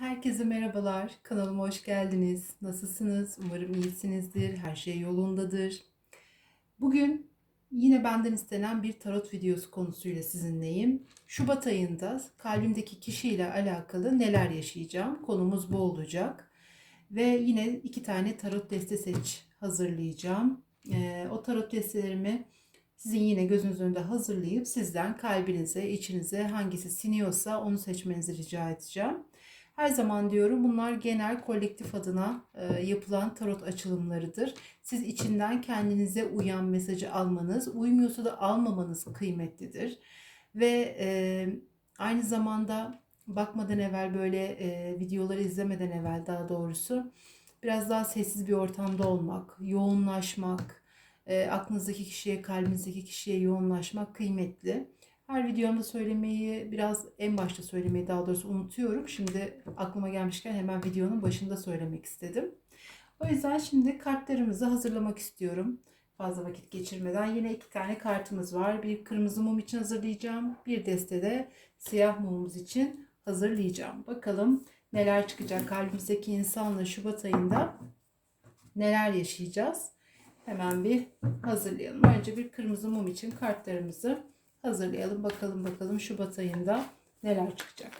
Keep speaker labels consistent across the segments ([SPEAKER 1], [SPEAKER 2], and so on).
[SPEAKER 1] Herkese merhabalar. Kanalıma hoş geldiniz. Nasılsınız? Umarım iyisinizdir. Her şey yolundadır. Bugün yine benden istenen bir tarot videosu konusuyla sizinleyim. Şubat ayında kalbimdeki kişiyle alakalı neler yaşayacağım? Konumuz bu olacak. Ve yine iki tane tarot deste seç hazırlayacağım. Ee, o tarot destelerimi sizin yine gözünüz önünde hazırlayıp sizden kalbinize, içinize hangisi siniyorsa onu seçmenizi rica edeceğim. Her zaman diyorum bunlar genel kolektif adına e, yapılan tarot açılımlarıdır. Siz içinden kendinize uyan mesajı almanız, uymuyorsa da almamanız kıymetlidir. Ve e, aynı zamanda bakmadan evvel böyle e, videoları izlemeden evvel daha doğrusu biraz daha sessiz bir ortamda olmak, yoğunlaşmak, e, aklınızdaki kişiye, kalbinizdeki kişiye yoğunlaşmak kıymetli. Her videomda söylemeyi biraz en başta söylemeyi daha doğrusu unutuyorum. Şimdi aklıma gelmişken hemen videonun başında söylemek istedim. O yüzden şimdi kartlarımızı hazırlamak istiyorum. Fazla vakit geçirmeden yine iki tane kartımız var. Bir kırmızı mum için hazırlayacağım. Bir deste de siyah mumumuz için hazırlayacağım. Bakalım neler çıkacak kalbimizdeki insanla Şubat ayında neler yaşayacağız. Hemen bir hazırlayalım. Önce bir kırmızı mum için kartlarımızı hazırlayalım. Bakalım bakalım Şubat ayında neler çıkacak.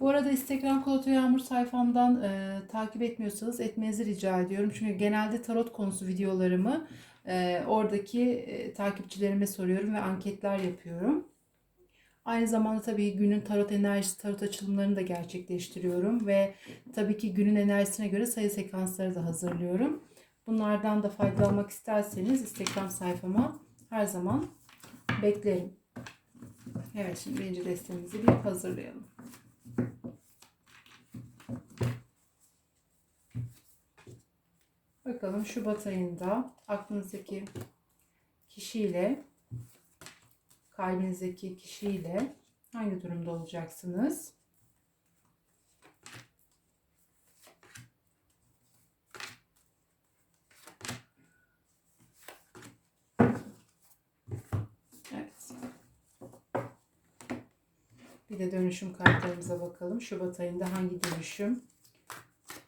[SPEAKER 1] Bu arada Instagram Koloto Yağmur sayfamdan e, takip etmiyorsanız etmenizi rica ediyorum. Çünkü genelde tarot konusu videolarımı e, oradaki e, takipçilerime soruyorum ve anketler yapıyorum. Aynı zamanda tabii günün tarot enerjisi, tarot açılımlarını da gerçekleştiriyorum ve tabii ki günün enerjisine göre sayı sekansları da hazırlıyorum. Bunlardan da faydalanmak isterseniz Instagram sayfama her zaman beklerim. Evet şimdi birinci destemizi bir hazırlayalım. Bakalım Şubat ayında aklınızdaki kişiyle kalbinizdeki kişiyle hangi durumda olacaksınız? Evet. Bir de dönüşüm kartlarımıza bakalım. Şubat ayında hangi dönüşüm,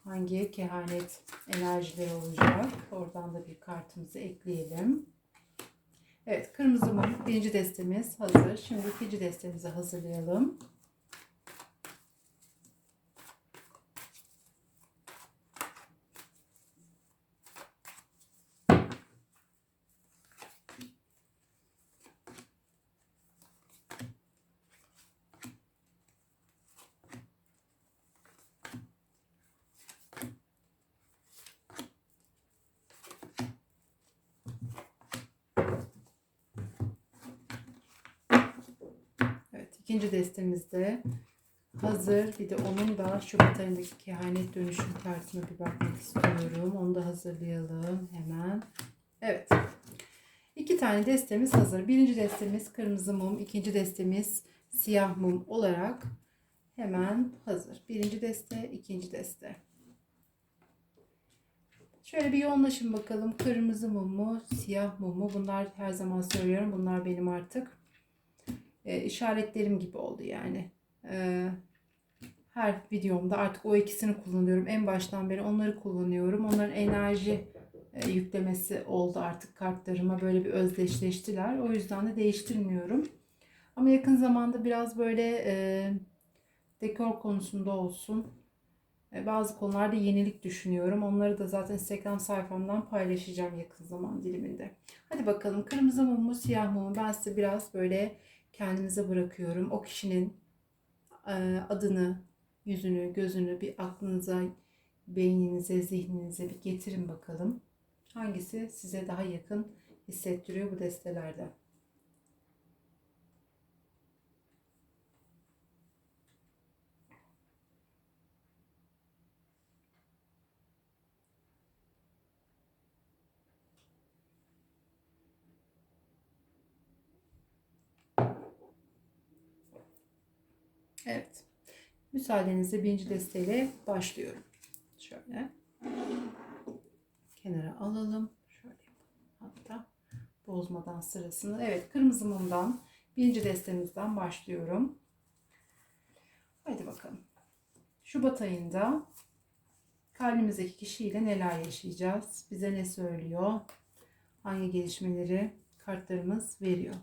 [SPEAKER 1] hangi kehanet enerjileri olacak? Oradan da bir kartımızı ekleyelim. Evet, kırmızı mum birinci destemiz hazır. Şimdi ikinci destemizi hazırlayalım. Evet, ikinci destemizde hazır. Bir de onun da Şubat ayındaki kehanet dönüşüm kartına bir bakmak istiyorum. Onu da hazırlayalım hemen. Evet. İki tane destemiz hazır. Birinci destemiz kırmızı mum, ikinci destemiz siyah mum olarak hemen hazır. Birinci deste, ikinci deste. Şöyle bir yoğunlaşın bakalım. Kırmızı mum mu, siyah mum mu? Bunlar her zaman söylüyorum. Bunlar benim artık e, işaretlerim gibi oldu yani. E, her videomda artık o ikisini kullanıyorum. En baştan beri onları kullanıyorum. Onların enerji e, yüklemesi oldu artık kartlarıma. Böyle bir özdeşleştiler. O yüzden de değiştirmiyorum. Ama yakın zamanda biraz böyle e, dekor konusunda olsun. E, bazı konularda yenilik düşünüyorum. Onları da zaten Instagram sayfamdan paylaşacağım yakın zaman diliminde. Hadi bakalım kırmızı mum mu siyah mum mu? Ben size biraz böyle kendinize bırakıyorum. O kişinin e, adını, yüzünü, gözünü bir aklınıza, beyninize, zihninize bir getirin bakalım. Hangisi size daha yakın hissettiriyor bu destelerde? Evet. Müsaadenizle birinci desteğiyle başlıyorum. Şöyle. Kenara alalım. Şöyle. Hatta bozmadan sırasını. Evet kırmızı mumdan Birinci destemizden başlıyorum. Hadi bakalım. Şubat ayında kalbimizdeki kişiyle neler yaşayacağız? Bize ne söylüyor? Hangi gelişmeleri kartlarımız veriyor?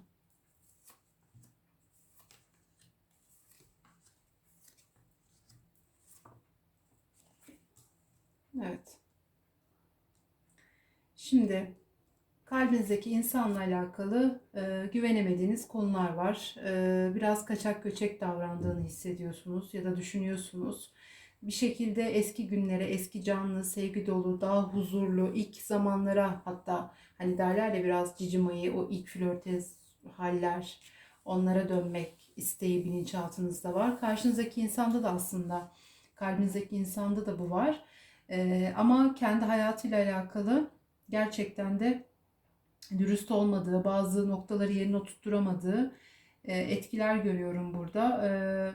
[SPEAKER 1] Evet. Şimdi kalbinizdeki insanla alakalı e, güvenemediğiniz konular var. E, biraz kaçak göçek davrandığını hissediyorsunuz ya da düşünüyorsunuz. Bir şekilde eski günlere, eski canlı, sevgi dolu, daha huzurlu, ilk zamanlara hatta hani derler ya biraz cicimayı, o ilk flörtez haller, onlara dönmek isteği bilinçaltınızda var. Karşınızdaki insanda da aslında, kalbinizdeki insanda da bu var. E, ama kendi hayatıyla alakalı gerçekten de dürüst olmadığı, bazı noktaları yerine oturtturamadığı e, etkiler görüyorum burada. E,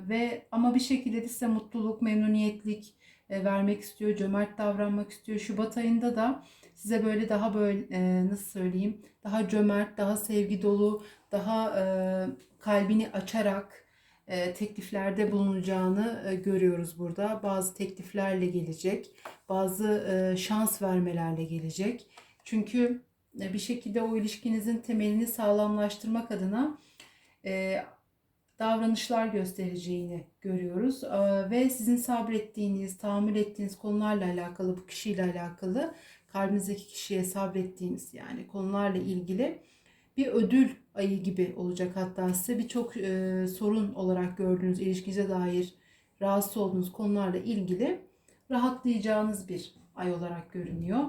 [SPEAKER 1] ve ama bir şekilde de size mutluluk, memnuniyetlik e, vermek istiyor, cömert davranmak istiyor. Şubat ayında da size böyle daha böyle nasıl söyleyeyim, daha cömert, daha sevgi dolu, daha kalbini açarak tekliflerde bulunacağını görüyoruz burada. Bazı tekliflerle gelecek, bazı şans vermelerle gelecek. Çünkü bir şekilde o ilişkinizin temelini sağlamlaştırmak adına e, davranışlar göstereceğini görüyoruz. E, ve sizin sabrettiğiniz, tahammül ettiğiniz konularla alakalı, bu kişiyle alakalı, kalbinizdeki kişiye sabrettiğiniz yani konularla ilgili bir ödül ayı gibi olacak hatta size birçok e, sorun olarak gördüğünüz ilişkinize dair rahatsız olduğunuz konularla ilgili rahatlayacağınız bir ay olarak görünüyor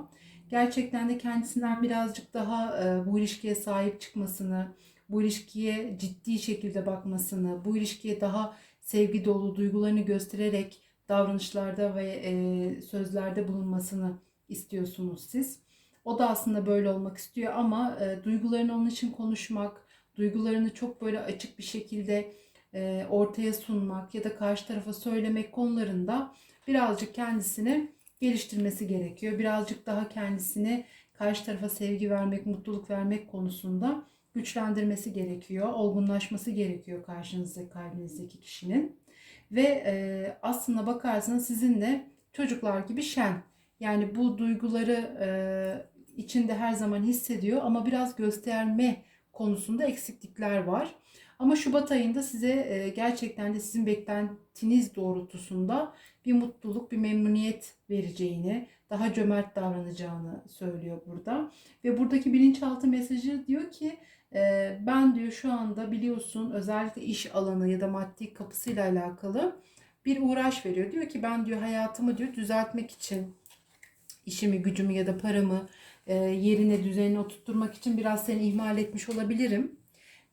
[SPEAKER 1] gerçekten de kendisinden birazcık daha e, bu ilişkiye sahip çıkmasını, bu ilişkiye ciddi şekilde bakmasını, bu ilişkiye daha sevgi dolu duygularını göstererek davranışlarda ve e, sözlerde bulunmasını istiyorsunuz siz. O da aslında böyle olmak istiyor ama e, duygularını onun için konuşmak, duygularını çok böyle açık bir şekilde e, ortaya sunmak ya da karşı tarafa söylemek konularında birazcık kendisini geliştirmesi gerekiyor. Birazcık daha kendisini karşı tarafa sevgi vermek, mutluluk vermek konusunda güçlendirmesi gerekiyor. Olgunlaşması gerekiyor karşınızdaki kalbinizdeki kişinin. Ve e, aslında bakarsanız sizinle çocuklar gibi şen. Yani bu duyguları e, içinde her zaman hissediyor ama biraz gösterme konusunda eksiklikler var. Ama Şubat ayında size e, gerçekten de sizin beklentiniz doğrultusunda bir mutluluk, bir memnuniyet vereceğini, daha cömert davranacağını söylüyor burada. Ve buradaki bilinçaltı mesajı diyor ki e, ben diyor şu anda biliyorsun özellikle iş alanı ya da maddi kapısıyla alakalı bir uğraş veriyor. Diyor ki ben diyor hayatımı diyor düzeltmek için işimi, gücümü ya da paramı yerine, düzenine oturtturmak için biraz seni ihmal etmiş olabilirim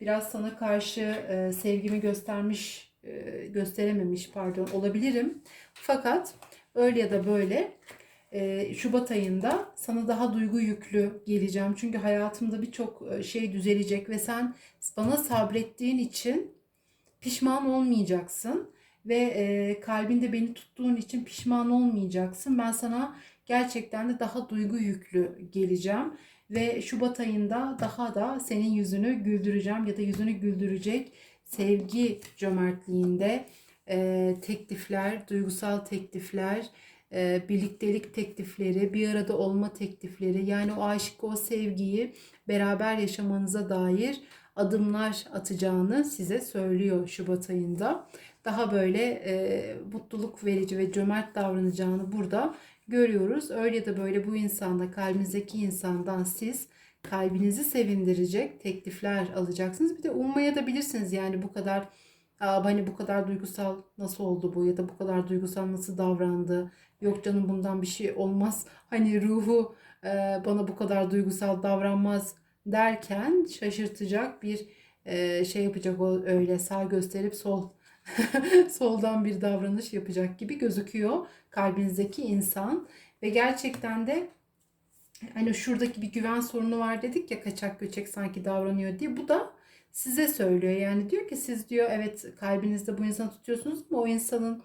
[SPEAKER 1] biraz sana karşı e, sevgimi göstermiş e, gösterememiş pardon olabilirim. Fakat öyle ya da böyle e, Şubat ayında sana daha duygu yüklü geleceğim. Çünkü hayatımda birçok e, şey düzelecek ve sen bana sabrettiğin için pişman olmayacaksın ve e, kalbinde beni tuttuğun için pişman olmayacaksın. Ben sana gerçekten de daha duygu yüklü geleceğim ve Şubat ayında daha da senin yüzünü güldüreceğim ya da yüzünü güldürecek sevgi cömertliğinde e, teklifler, duygusal teklifler, e, birliktelik teklifleri, bir arada olma teklifleri yani o aşk, o sevgiyi beraber yaşamanıza dair adımlar atacağını size söylüyor Şubat ayında. Daha böyle e, mutluluk verici ve cömert davranacağını burada görüyoruz. Öyle de böyle bu insanda kalbinizdeki insandan siz kalbinizi sevindirecek teklifler alacaksınız. Bir de ummaya da bilirsiniz yani bu kadar hani bu kadar duygusal nasıl oldu bu ya da bu kadar duygusal nasıl davrandı. Yok canım bundan bir şey olmaz. Hani ruhu e, bana bu kadar duygusal davranmaz derken şaşırtacak bir e, şey yapacak öyle sağ gösterip sol soldan bir davranış yapacak gibi gözüküyor kalbinizdeki insan ve gerçekten de hani şuradaki bir güven sorunu var dedik ya kaçak göçek sanki davranıyor diye bu da size söylüyor. Yani diyor ki siz diyor evet kalbinizde bu insanı tutuyorsunuz ama o insanın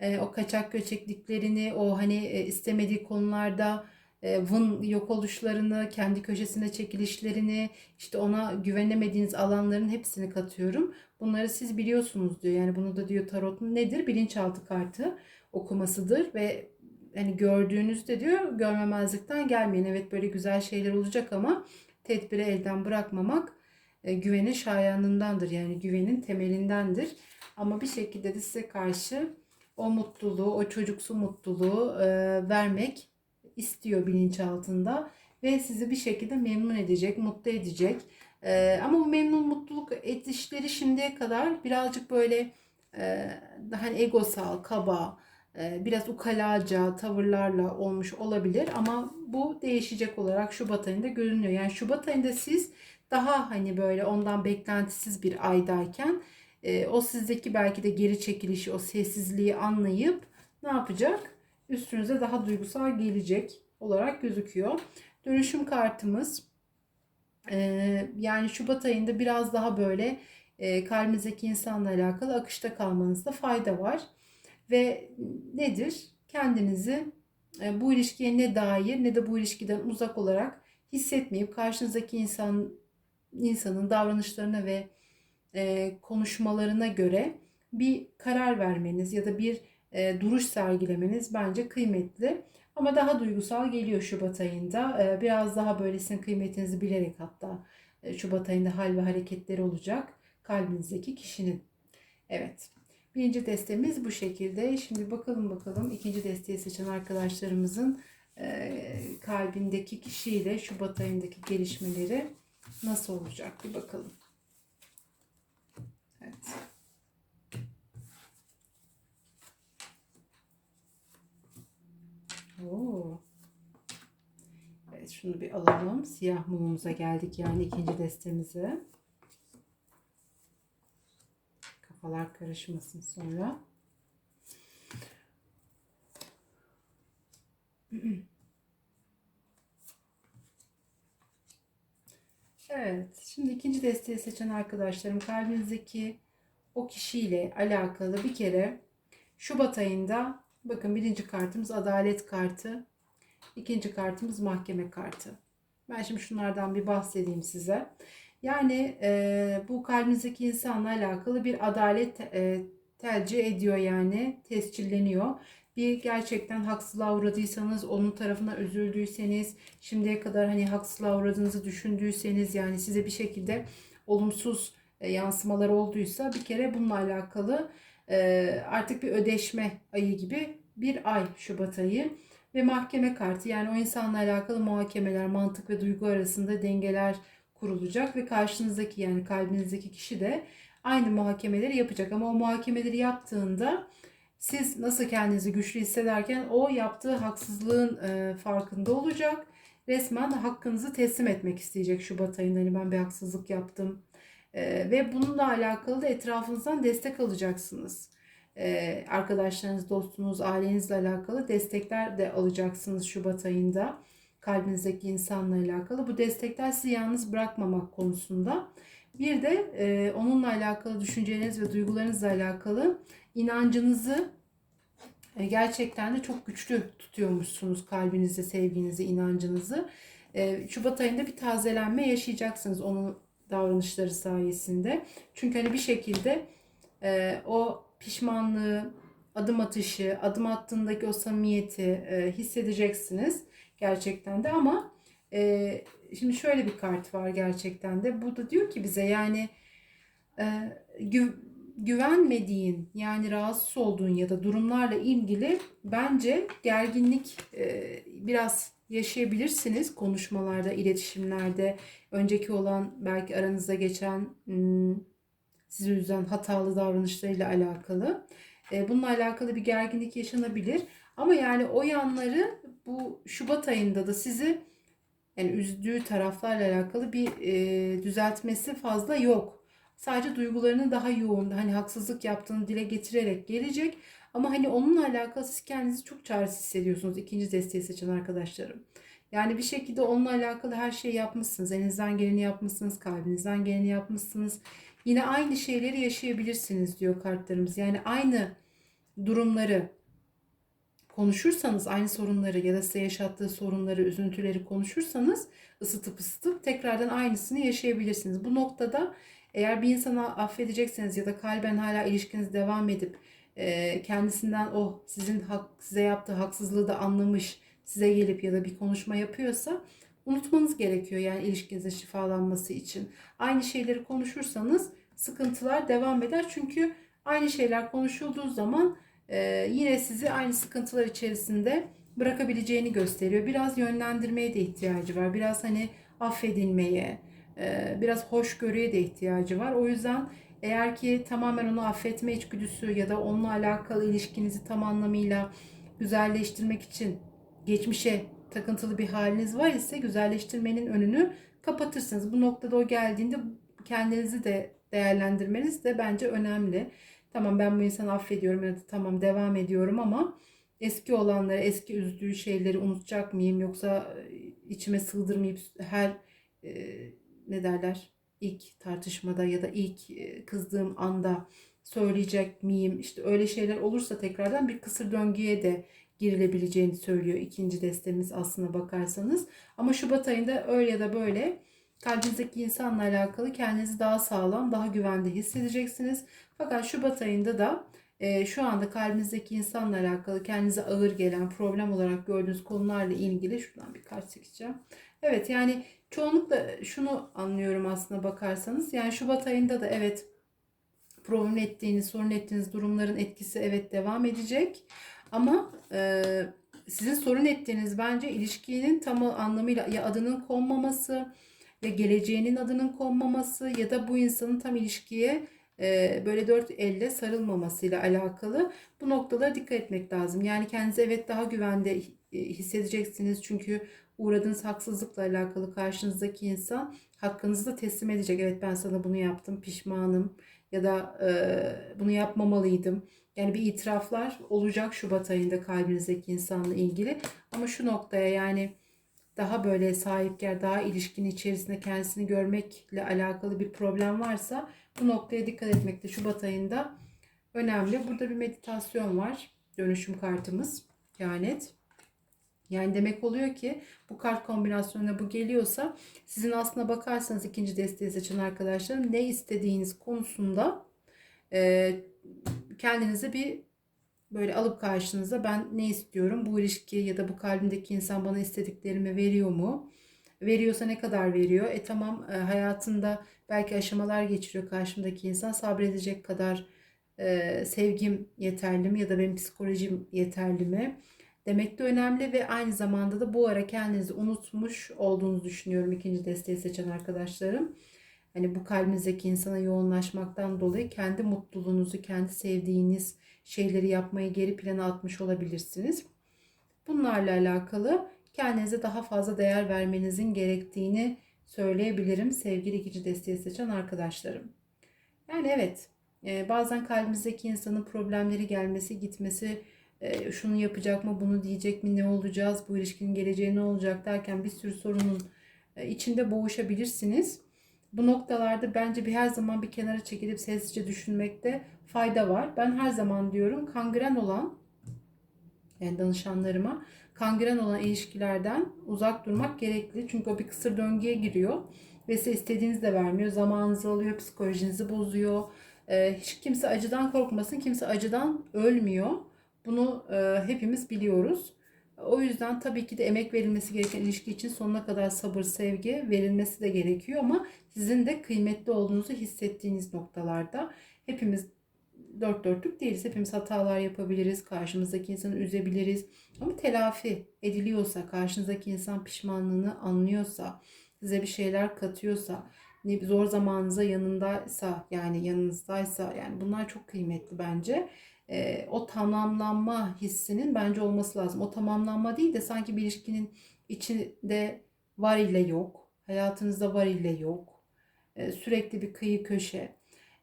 [SPEAKER 1] e, o kaçak göçekliklerini o hani e, istemediği konularda e, vın yok oluşlarını, kendi köşesine çekilişlerini, işte ona güvenemediğiniz alanların hepsini katıyorum. Bunları siz biliyorsunuz diyor. Yani bunu da diyor tarotun nedir? Bilinçaltı kartı okumasıdır ve hani gördüğünüzde diyor görmemezlikten gelmeyin. Evet böyle güzel şeyler olacak ama tedbiri elden bırakmamak e, güvenin şayanındandır. Yani güvenin temelindendir. Ama bir şekilde de size karşı o mutluluğu, o çocuksu mutluluğu e, vermek istiyor bilinçaltında ve sizi bir şekilde memnun edecek, mutlu edecek. E, ama bu memnun mutluluk edişleri şimdiye kadar birazcık böyle e, hani egosal, kaba, biraz ukalaca tavırlarla olmuş olabilir ama bu değişecek olarak Şubat ayında görünüyor. Yani Şubat ayında siz daha hani böyle ondan beklentisiz bir aydayken e, o sizdeki belki de geri çekilişi, o sessizliği anlayıp ne yapacak? Üstünüze daha duygusal gelecek olarak gözüküyor. Dönüşüm kartımız e, yani Şubat ayında biraz daha böyle e, kalbinizdeki insanla alakalı akışta kalmanızda fayda var. Ve nedir? Kendinizi e, bu ilişkiye ne dair ne de bu ilişkiden uzak olarak hissetmeyip karşınızdaki insan insanın davranışlarına ve e, konuşmalarına göre bir karar vermeniz ya da bir e, duruş sergilemeniz bence kıymetli. Ama daha duygusal geliyor Şubat ayında. Biraz daha böyle sizin kıymetinizi bilerek hatta Şubat ayında hal ve hareketleri olacak kalbinizdeki kişinin. Evet. Birinci destemiz bu şekilde. Şimdi bakalım bakalım ikinci desteği seçen arkadaşlarımızın e, kalbindeki kişiyle Şubat ayındaki gelişmeleri nasıl olacak bir bakalım. Evet. Oo. Evet şunu bir alalım. Siyah mumumuza geldik yani ikinci destemize. Kafalar karışmasın sonra. Evet, şimdi ikinci desteği seçen arkadaşlarım kalbinizdeki o kişiyle alakalı bir kere Şubat ayında bakın birinci kartımız adalet kartı, ikinci kartımız mahkeme kartı. Ben şimdi şunlardan bir bahsedeyim size. Yani e, bu kalbinizdeki insanla alakalı bir adalet e, tercih ediyor yani tescilleniyor. Bir gerçekten haksızlığa uğradıysanız, onun tarafına üzüldüyseniz, şimdiye kadar hani haksızlığa uğradığınızı düşündüyseniz yani size bir şekilde olumsuz e, yansımalar olduysa bir kere bununla alakalı e, artık bir ödeşme ayı gibi bir ay Şubat ayı ve mahkeme kartı yani o insanla alakalı muhakemeler, mantık ve duygu arasında dengeler kurulacak ve karşınızdaki yani kalbinizdeki kişi de aynı muhakemeleri yapacak ama o muhakemeleri yaptığında siz nasıl kendinizi güçlü hissederken o yaptığı haksızlığın e, farkında olacak. Resmen hakkınızı teslim etmek isteyecek Şubat ayında. Hani ben bir haksızlık yaptım. E, ve bununla alakalı da etrafınızdan destek alacaksınız. E, arkadaşlarınız, dostunuz, ailenizle alakalı destekler de alacaksınız Şubat ayında. Kalbinizdeki insanla alakalı. Bu destekler sizi yalnız bırakmamak konusunda. Bir de e, onunla alakalı düşünceleriniz ve duygularınızla alakalı inancınızı e, gerçekten de çok güçlü tutuyormuşsunuz kalbinizde sevginizi, inancınızı. E, Şubat ayında bir tazelenme yaşayacaksınız onun davranışları sayesinde. Çünkü hani bir şekilde e, o pişmanlığı, adım atışı, adım attığındaki o samimiyeti hissedeceksiniz gerçekten de ama şimdi şöyle bir kart var gerçekten de. Bu da diyor ki bize yani güvenmediğin yani rahatsız olduğun ya da durumlarla ilgili bence gerginlik e, biraz yaşayabilirsiniz konuşmalarda, iletişimlerde. Önceki olan belki aranızda geçen hmm, sizi üzen hatalı davranışlarıyla alakalı. E, bununla alakalı bir gerginlik yaşanabilir. Ama yani o yanları bu Şubat ayında da sizi yani üzdüğü taraflarla alakalı bir e, düzeltmesi fazla yok. Sadece duygularını daha yoğun, hani haksızlık yaptığını dile getirerek gelecek. Ama hani onunla alakalı siz kendinizi çok çaresiz hissediyorsunuz ikinci desteği seçen arkadaşlarım. Yani bir şekilde onunla alakalı her şeyi yapmışsınız. Elinizden geleni yapmışsınız, kalbinizden geleni yapmışsınız. Yine aynı şeyleri yaşayabilirsiniz diyor kartlarımız. Yani aynı durumları konuşursanız aynı sorunları ya da size yaşattığı sorunları, üzüntüleri konuşursanız ısıtıp ısıtıp tekrardan aynısını yaşayabilirsiniz. Bu noktada eğer bir insana affedecekseniz ya da kalben hala ilişkiniz devam edip e, kendisinden o sizin hak, size yaptığı haksızlığı da anlamış, size gelip ya da bir konuşma yapıyorsa unutmanız gerekiyor yani ilişkinizin şifalanması için. Aynı şeyleri konuşursanız sıkıntılar devam eder. Çünkü aynı şeyler konuşulduğu zaman e, yine sizi aynı sıkıntılar içerisinde bırakabileceğini gösteriyor. Biraz yönlendirmeye de ihtiyacı var. Biraz hani affedilmeye, e, biraz hoşgörüye de ihtiyacı var. O yüzden eğer ki tamamen onu affetme içgüdüsü ya da onunla alakalı ilişkinizi tam anlamıyla güzelleştirmek için geçmişe takıntılı bir haliniz var ise güzelleştirmenin önünü kapatırsınız. Bu noktada o geldiğinde kendinizi de değerlendirmeniz de bence önemli. Tamam ben bu insanı affediyorum ya da tamam devam ediyorum ama eski olanları, eski üzdüğü şeyleri unutacak mıyım yoksa e, içime sığdırmayıp her e, ne derler ilk tartışmada ya da ilk e, kızdığım anda söyleyecek miyim? İşte öyle şeyler olursa tekrardan bir kısır döngüye de girilebileceğini söylüyor ikinci destemiz aslına bakarsanız. Ama Şubat ayında öyle ya da böyle kalbinizdeki insanla alakalı kendinizi daha sağlam, daha güvende hissedeceksiniz. Fakat Şubat ayında da e, şu anda kalbinizdeki insanla alakalı kendinize ağır gelen problem olarak gördüğünüz konularla ilgili şuradan bir kart çekeceğim. Evet yani çoğunlukla şunu anlıyorum aslında bakarsanız. Yani Şubat ayında da evet problem ettiğiniz, sorun ettiğiniz durumların etkisi evet devam edecek. Ama e, sizin sorun ettiğiniz bence ilişkinin tam anlamıyla ya adının konmaması geleceğinin adının konmaması ya da bu insanın tam ilişkiye e, böyle dört elle sarılmamasıyla alakalı bu noktalara dikkat etmek lazım. Yani kendinizi evet daha güvende hissedeceksiniz çünkü uğradığınız haksızlıkla alakalı karşınızdaki insan hakkınızı da teslim edecek. Evet ben sana bunu yaptım pişmanım ya da e, bunu yapmamalıydım. Yani bir itiraflar olacak Şubat ayında kalbinizdeki insanla ilgili. Ama şu noktaya yani daha böyle sahipkar, daha ilişkinin içerisinde kendisini görmekle alakalı bir problem varsa bu noktaya dikkat etmekte Şubat ayında önemli. Burada bir meditasyon var. Dönüşüm kartımız. Kehanet. Yani demek oluyor ki bu kart kombinasyonuna bu geliyorsa sizin aslına bakarsanız ikinci desteği seçen arkadaşlarım ne istediğiniz konusunda e, kendinize bir böyle alıp karşınıza ben ne istiyorum bu ilişki ya da bu kalbimdeki insan bana istediklerimi veriyor mu? Veriyorsa ne kadar veriyor? E tamam e, hayatında belki aşamalar geçiriyor karşımdaki insan sabredecek kadar e, sevgim yeterli mi ya da benim psikolojim yeterli mi? Demek de önemli ve aynı zamanda da bu ara kendinizi unutmuş olduğunuzu düşünüyorum ikinci desteği seçen arkadaşlarım. Hani bu kalbinizdeki insana yoğunlaşmaktan dolayı kendi mutluluğunuzu, kendi sevdiğiniz şeyleri yapmayı geri plana atmış olabilirsiniz. Bunlarla alakalı kendinize daha fazla değer vermenizin gerektiğini söyleyebilirim sevgili ikinci desteği seçen arkadaşlarım. Yani evet e, bazen kalbimizdeki insanın problemleri gelmesi gitmesi e, şunu yapacak mı bunu diyecek mi ne olacağız bu ilişkinin geleceği ne olacak derken bir sürü sorunun e, içinde boğuşabilirsiniz. Bu noktalarda bence bir her zaman bir kenara çekilip sessizce düşünmekte fayda var. Ben her zaman diyorum kangren olan yani danışanlarıma kangren olan ilişkilerden uzak durmak gerekli. Çünkü o bir kısır döngüye giriyor ve size istediğinizi de vermiyor. Zamanınızı alıyor, psikolojinizi bozuyor. Ee, hiç kimse acıdan korkmasın. Kimse acıdan ölmüyor. Bunu e, hepimiz biliyoruz. O yüzden tabii ki de emek verilmesi gereken ilişki için sonuna kadar sabır, sevgi verilmesi de gerekiyor ama sizin de kıymetli olduğunuzu hissettiğiniz noktalarda hepimiz dört dörtlük değiliz. Hepimiz hatalar yapabiliriz. Karşımızdaki insanı üzebiliriz. Ama telafi ediliyorsa, karşınızdaki insan pişmanlığını anlıyorsa, size bir şeyler katıyorsa, zor zamanınıza yanındaysa, yani yanınızdaysa, yani bunlar çok kıymetli bence. E, o tamamlanma hissinin bence olması lazım. O tamamlanma değil de sanki bir ilişkinin içinde var ile yok, hayatınızda var ile yok, e, sürekli bir kıyı köşe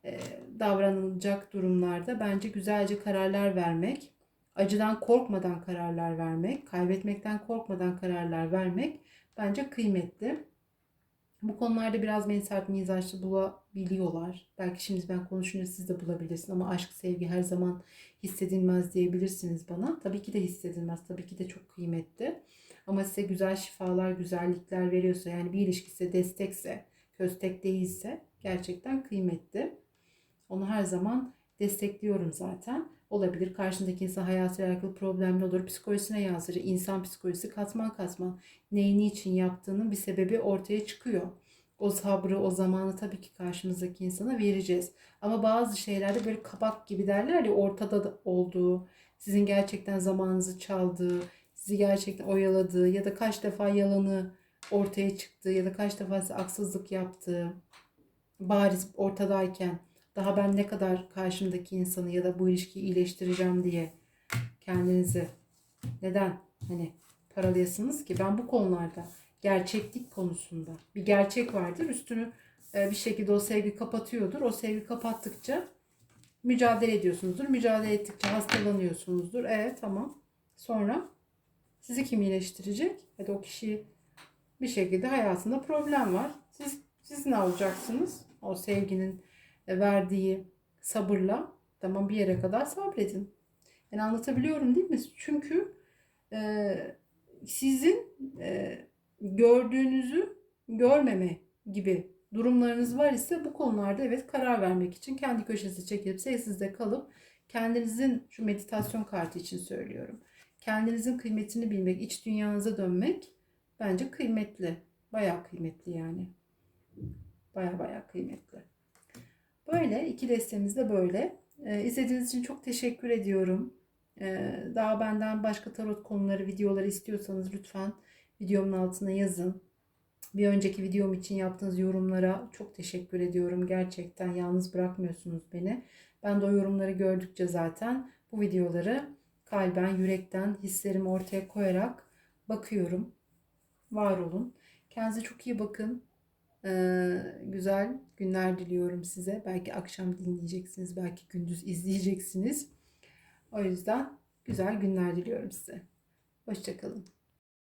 [SPEAKER 1] e, davranılacak durumlarda bence güzelce kararlar vermek, acıdan korkmadan kararlar vermek, kaybetmekten korkmadan kararlar vermek bence kıymetli. Bu konularda biraz beni sert mizaçlı biliyorlar. Belki şimdi ben konuşunca siz de bulabilirsiniz ama aşk, sevgi her zaman hissedilmez diyebilirsiniz bana. Tabii ki de hissedilmez. Tabii ki de çok kıymetli. Ama size güzel şifalar, güzellikler veriyorsa yani bir ilişkisi destekse, köstek değilse gerçekten kıymetli. Onu her zaman destekliyorum zaten. Olabilir. Karşındaki insan hayatıyla alakalı problemli olur. Psikolojisine yansır. İnsan psikolojisi katman katman. Neyi niçin yaptığının bir sebebi ortaya çıkıyor. O sabrı, o zamanı tabii ki karşımızdaki insana vereceğiz. Ama bazı şeylerde böyle kabak gibi derler ya ortada da olduğu, sizin gerçekten zamanınızı çaldığı, sizi gerçekten oyaladığı ya da kaç defa yalanı ortaya çıktığı ya da kaç defa size haksızlık yaptığı bariz ortadayken daha ben ne kadar karşımdaki insanı ya da bu ilişkiyi iyileştireceğim diye kendinizi neden hani paralayasınız ki ben bu konularda gerçeklik konusunda. Bir gerçek vardır üstünü e, bir şekilde o sevgi kapatıyordur. O sevgi kapattıkça mücadele ediyorsunuzdur. Mücadele ettikçe hastalanıyorsunuzdur. Evet tamam. Sonra sizi kim iyileştirecek? Ya da o kişi bir şekilde hayatında problem var. Siz siz ne olacaksınız? O sevginin e, verdiği sabırla tamam bir yere kadar sabredin. Yani anlatabiliyorum değil mi? Çünkü e, sizin e, gördüğünüzü görmeme gibi durumlarınız var ise bu konularda evet karar vermek için kendi köşesi çekilip sessizde kalıp kendinizin şu meditasyon kartı için söylüyorum. Kendinizin kıymetini bilmek, iç dünyanıza dönmek bence kıymetli. Bayağı kıymetli yani. Bayağı bayağı kıymetli. Böyle iki destemiz de böyle. Ee, izlediğiniz için çok teşekkür ediyorum. Ee, daha benden başka tarot konuları, videoları istiyorsanız lütfen videomun altına yazın. Bir önceki videom için yaptığınız yorumlara çok teşekkür ediyorum. Gerçekten yalnız bırakmıyorsunuz beni. Ben de o yorumları gördükçe zaten bu videoları kalben, yürekten hislerimi ortaya koyarak bakıyorum. Var olun. Kendinize çok iyi bakın. Ee, güzel günler diliyorum size. Belki akşam dinleyeceksiniz, belki gündüz izleyeceksiniz. O yüzden güzel günler diliyorum size. Hoşçakalın.